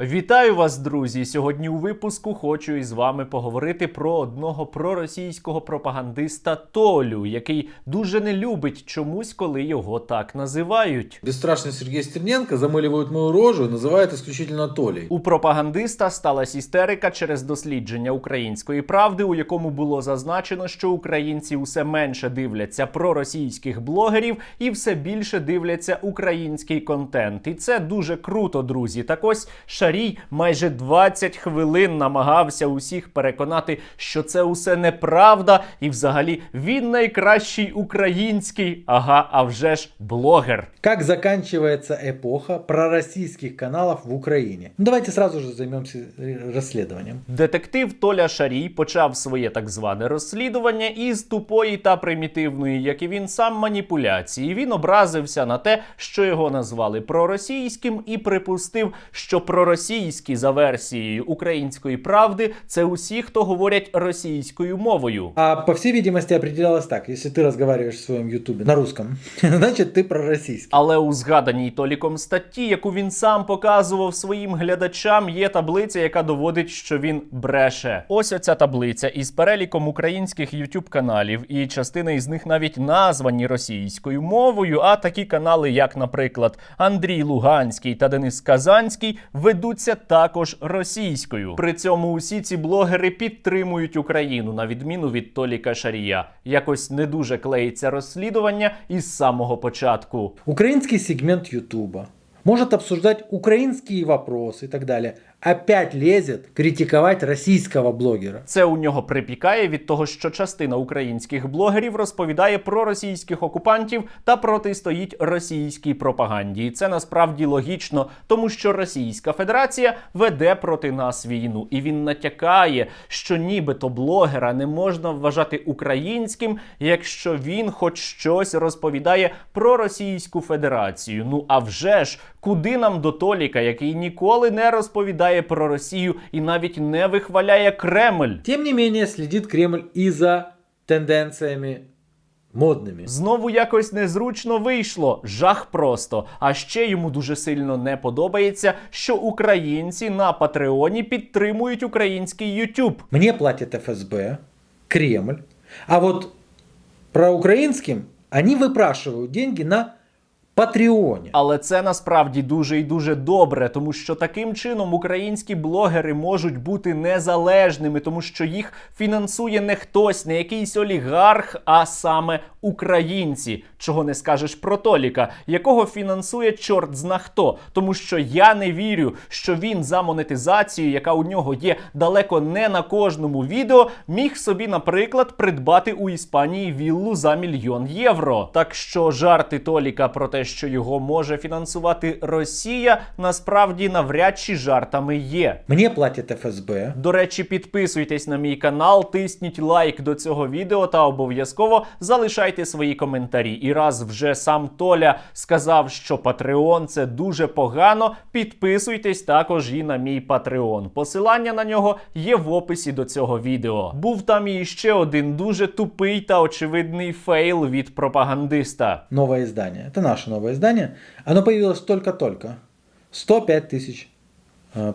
Вітаю вас, друзі! Сьогодні у випуску хочу із вами поговорити про одного проросійського пропагандиста Толю, який дуже не любить чомусь, коли його так називають. Бесстрашный Сергей Стерненко замыливают мою рожу и называют исключительно Толей. У пропагандиста сталася істерика через дослідження української правди, у якому було зазначено, що українці усе менше дивляться проросійських блогерів і все більше дивляться український контент. І це дуже круто, друзі. Так ось Шарій майже 20 хвилин намагався усіх переконати, що це усе неправда, і взагалі він найкращий український, ага, а вже ж блогер. Как заканчивается эпоха пророссийских каналов в Украине? Ну, давайте сразу же займемся э, расследованием. Детектив Толя Шарій почав своє так зване розслідування із тупої та примітивної, як і він сам маніпуляції. Він образився на те, що його назвали проросійським, і припустив, що проросійські за версією української правди це усі, хто говорять російською мовою. А по всей видимости определялось так, если ты разговариваешь в своем ютубе на русском, значит ты пророссийский. Але у згаданій Толіком статті, яку він сам показував своїм глядачам, є таблиця, яка доводить, що він бреше. Ось оця таблиця із переліком українських youtube каналів, і частина із них навіть названі російською мовою. А такі канали, як, наприклад, Андрій Луганський та Денис Казанський, ведуться також російською. При цьому усі ці блогери підтримують Україну на відміну від Толіка Шарія. Якось не дуже клеїться розслідування із самого початку. Український сегмент ютуба Можуть обсуждати українські вопроси і так далее. Опять лезет критиковать российского блогера. Це у нього припікає від того, що частина українських блогерів розповідає про російських окупантів та протистоїть російській пропаганді. І це насправді логічно, тому що Російська Федерація веде проти нас війну, і він натякає, що нібито блогера не можна вважати українським, якщо він хоч щось розповідає про Російську Федерацію. Ну а вже ж, куди нам до Толіка, який ніколи не розповідає про Росію і навіть не вихваляє Кремль? Тем не менее, следит Кремль и за тенденциями модными. Знову якось незручно вийшло. Жах просто. А ще йому дуже сильно не подобається, що українці на Патреоні підтримують український YouTube. Мне платит ФСБ, Кремль, а вот проукраинским они выпрашивают деньги на Патреоне. Але це насправді дуже і дуже добре, тому що таким чином українські блогери можуть бути незалежними, тому що їх фінансує не хтось, не якийсь олігарх, а саме українці. Чого не скажеш про Толіка, якого фінансує чорт зна хто. Тому що я не вірю, що він за монетизацію, яка у нього є далеко не на кожному відео, міг собі, наприклад, придбати у Іспанії віллу за мільйон євро. Так що жарти Толіка про те, що його може фінансувати Росія, насправді навряд чи жартами є. Мне платит ФСБ. До речі, підписуйтесь на мій канал, тисніть лайк до цього відео та обов'язково залишайте свої коментарі. І раз вже сам Толя сказав, що Patreon це дуже погано, підписуйтесь також і на мій Patreon. Посилання на нього є в описі до цього відео. Був там і ще один дуже тупий та очевидний фейл від пропагандиста. Новое издание. Это наше новое издание. Оно появилось только-только. 105 тысяч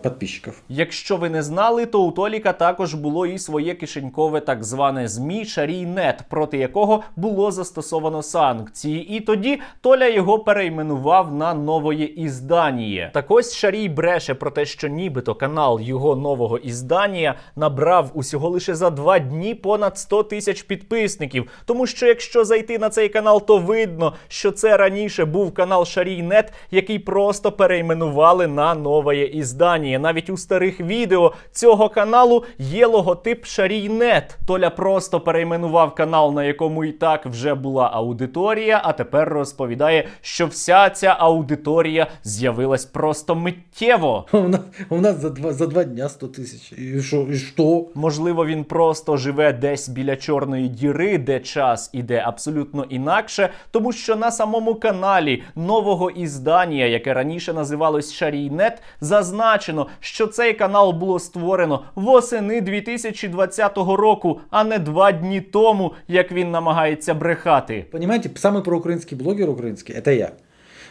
подписчиков. Якщо ви не знали, то у Толіка також було і своє кишенькове так зване ЗМІ Шарійнет, проти якого було застосовано санкції. І тоді Толя його перейменував на новоє ізданіє. Так ось Шарій бреше про те, що нібито канал його нового іздання набрав усього лише за два дні понад 100 тисяч підписників. Тому що якщо зайти на цей канал, то видно, що це раніше був канал Шарійнет, який просто перейменували на нове іздання. Навіть у старих відео цього каналу є логотип Шарійнет. Толя просто перейменував канал, на якому і так вже була аудиторія, а тепер розповідає, що вся ця аудиторія з'явилась просто миттєво. У нас, у нас за, два, за два дня 100 тысяч. И что? И что? Можливо, він просто живе десь біля чорної діри, де час іде абсолютно інакше, тому що на самому каналі нового іздання, яке раніше називалось Шарійнет, зазначено, що цей канал було створено восени 2020 року, а не два дні тому, як він намагається брехати. Понімаєте, саме про український блогер український це я.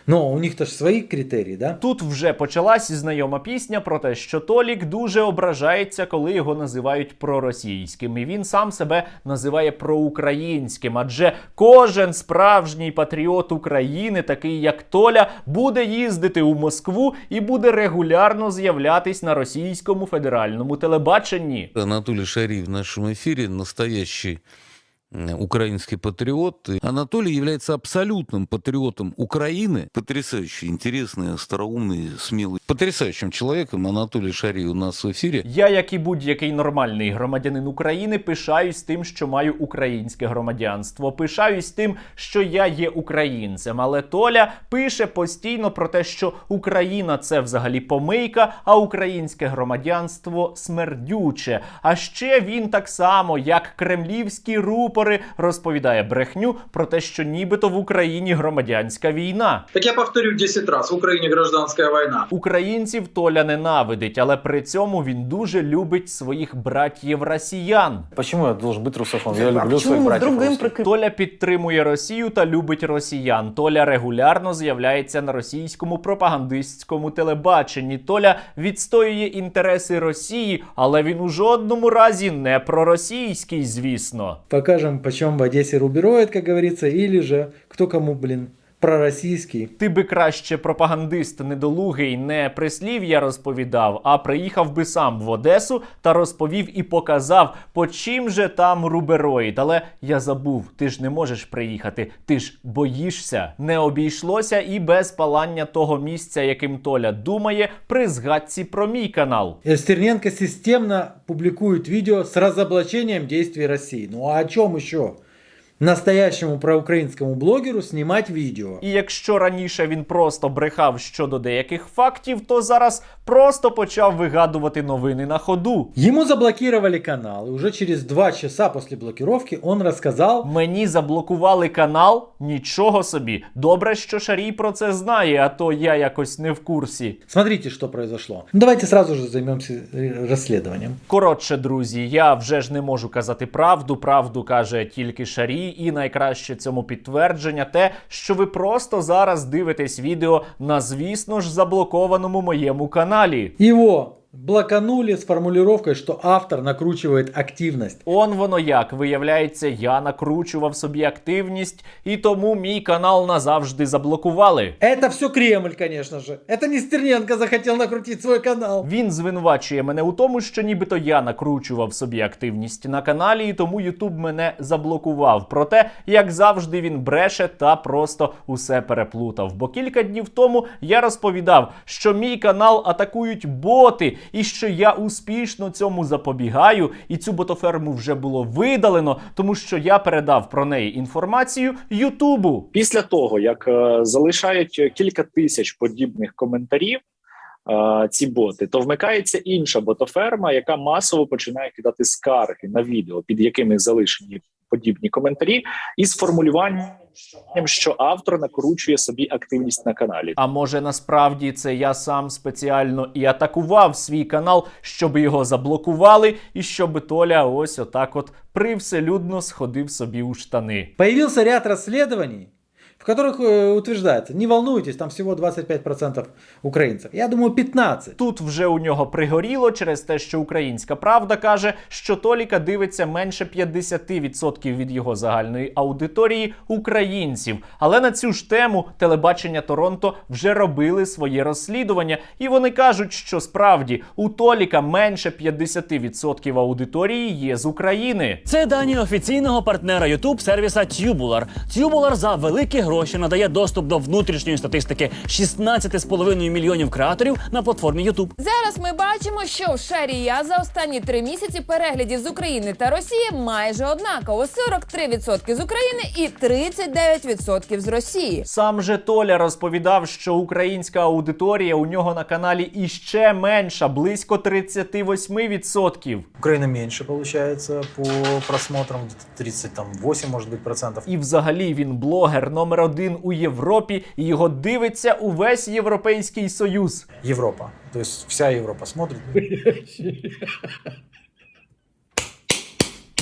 Но у них-то ж свои критерии, да? Тут вже почалась знайома пісня про те, що Толік дуже ображається, коли його називають проросійським. І він сам себе називає проукраїнським. Адже кожен справжній патріот України, такий як Толя, буде їздити у Москву і буде регулярно з'являтись на російському федеральному телебаченні. Анатолий Шарий в нашем эфире настоящий украинский патриот. И Анатолий является абсолютным патриотом Украины. Потрясающий, интересный, остроумный, смелый. Потрясающим человеком Анатолий Шарий у нас в эфире. Я, як і будь-який нормальний громадянин України, пишаюсь тим, що маю українське громадянство. Пишаюсь тим, що я є українцем. Але Толя пише постійно про те, що Україна це взагалі помийка, а українське громадянство смердюче. А ще він так само, як кремлівські рупори, розповідає брехню про те, що нібито в Україні громадянська війна. Так я повторю 10 раз. В Украине гражданская война. Українців Толя ненавидить, але при цьому він дуже любить своїх братів росіян. Почему я должен быть русофон? Я люблю вдруг им русских. прикрепили? Толя підтримує Росію та любить росіян. Толя регулярно з'являється на російському пропагандистському телебаченні. Толя відстоює інтереси Росії, але він у жодному разі не проросійський, звісно. Покажем, почем в Одессе рубероид, как говорится, или же кто кому, блин, пророссийский. Ти би краще пропагандист недолугий не прислів'я розповідав, а приїхав би сам в Одесу та розповів і показав, по чим же там рубероїд. Але я забув, ти ж не можеш приїхати, ти ж боїшся. Не обійшлося і без палання того місця, яким Толя думає, при згадці про мій канал. Стерненко системно публикует видео с разоблачением действий России. Ну а о чем еще? Настоящему проукраинскому блогеру снимать видео. І якщо раніше він просто брехав щодо деяких фактів, то зараз просто почав вигадувати новини на ходу. Ему заблокировали канал, и уже через два часа после блокировки он рассказал, Мені заблокували канал? Нічого собі. Добре, що Шарій про це знає, а то я якось не в курсі. смотрите, что произошло. Ну, Давайте сразу же займемся э, расследованием. Коротше, друзі, я вже ж не можу казати правду. Правду каже тільки Шарій, і найкраще цьому підтвердження те, що ви просто зараз дивитесь відео на, звісно ж, заблокованому моєму каналі. Его блоканули с формулировкой, что автор накручивает активность. Он воно як виявляється, я накручував собі активність, і тому мій канал назавжди заблокували. Это все Кремль, конечно же. Это не Стерненко захотел накрутить свой канал. Він звинувачує мене у тому, що нібито я накручував собі активність на каналі, і тому Ютуб мене заблокував. Проте, як завжди, він бреше та просто усе переплутав. Бо кілька днів тому я розповідав, що мій канал атакують боти, і що я успішно цьому запобігаю, і цю ботоферму вже було видалено, тому що я передав про неї інформацію Ютубу. Після того, як е, залишають кілька тисяч подібних коментарів, е, ці боти, то вмикається інша ботоферма, яка масово починає кидати скарги на відео, під якими залишені подібні коментарі, із формулюванням, що автор накручує собі активність на каналі. А може насправді це я сам спеціально і атакував свій канал, щоб його заблокували, і щоб Толя ось отак от привселюдно сходив собі у штани. Появився ряд расследований, в которых э, утверждается, не волнуйтесь, там всего 25% украинцев. Я думаю, 15. Тут вже у нього пригоріло через те, що українська правда каже, що Толіка дивиться менше 50% від його загальної аудиторії українців. Але на цю ж тему телебачення Торонто вже робили своє розслідування, і вони кажуть, що справді у Толіка менше 50% аудиторії є з України. Це дані офіційного партнера YouTube сервіса Tubular. Tubular за великі гроші надає доступ до внутрішньої статистики 16,5 мільйонів креаторів на платформі YouTube. Зараз ми бачимо, що в Шарія за останні три місяці переглядів з України та Росії майже однаково: 43% з України і 39% з Росії. Сам же Толя розповідав, що українська аудиторія у нього на каналі іще менша, близько 38%. Украина меньше получается по просмотрам, 38, может быть, процентов. І взагалі він блогер номер один у Європі, і його дивиться увесь Європейський Союз. Європа, тобто вся Європа смотрит.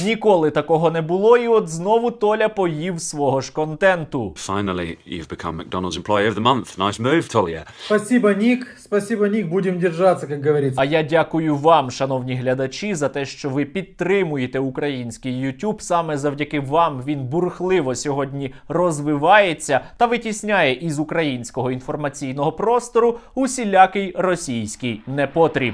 Ніколи такого не було, і от знову Толя поїв свого ж контенту. Finally, you've become McDonald's Employee of the Month. Nice move, Talia. Спасибо, Ник. Спасибо, Ник. Будем держаться, как говорится. А я дякую вам, шановні глядачі, за те, що ви підтримуєте український YouTube. Саме завдяки вам він бурхливо сьогодні розвивається та витісняє із українського інформаційного простору усілякий російський непотріб.